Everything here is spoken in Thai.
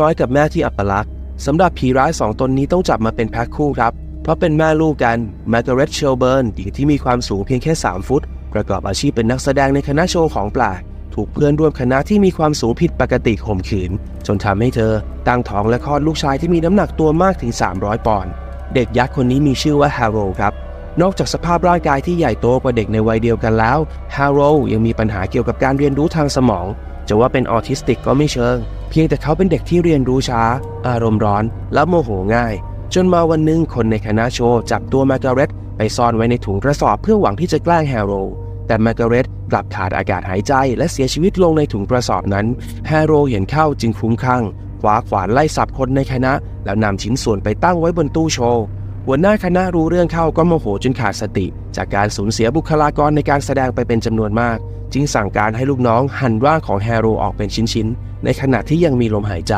น้อยกับแม่ที่อัปลักษณ์สำหรับผีร้ายสองตนนี้ต้องจับมาเป็นแพ็คคู่ครับ เพราะเป็นแม่ลูกกันมาร์กาเร็ตเชลเบิร์นหญิงที่มีความสูงเพียงแค่ 3 ฟุต ประกอบอาชีพเป็นนักแสดงในคณะโชว์ของแปลกถูกเพื่อนร่วมคณะที่มีความสูงผิดปกติข่มขืน จนทำให้เธอตั้งท้องและคลอดลูกชายที่มีน้ำหนักตัวมากถึง 300 ปอนด์เด็กยักษ์คนนี้มีชื่อว่าฮาร์โรครับนอกจากสภาพร่างกายที่ใหญ่โตกว่าเด็กในวัยเดียวกันแล้วฮาร์โรยังมีปัญหาเกี่ยวกับการเรียนรู้ทางสมอง จะว่าเป็นออทิสติกก็ไม่เชิง เพียงแต่เขาเป็นเด็กที่เรียนรู้ช้า อารมณ์ร้อน และโมโหง่าย จนมาวันหนึ่งคนในคณะโชว์จับตัวมาการเร็ตไปซ่อนไว้ในถุงกระสอบเพื่อหวังที่จะแกล้งแฮร์โรแต่มาการเร็ตกลับขาดอากาศหายใจและเสียชีวิตลงในถุงกระสอบนั้น แฮร์โรเห็นเข้าจึงคลุ้มคลั่งคว้าขวานไล่สับคนในคณะ แล้วนำชิ้นส่วนไปตั้งไว้บนตู้โชว์ หัวหน้าคณะรู้เรื่องเข้าก็โมโหจนขาดสติ จากการสูญเสียบุคลากรในการแสดงไปเป็นจำนวนมาก จึงสั่งการให้ลูกน้องหั่นร่างของแฮร์โรออกเป็นชิ้นๆ ในขณะที่ยังมีลมหายใจ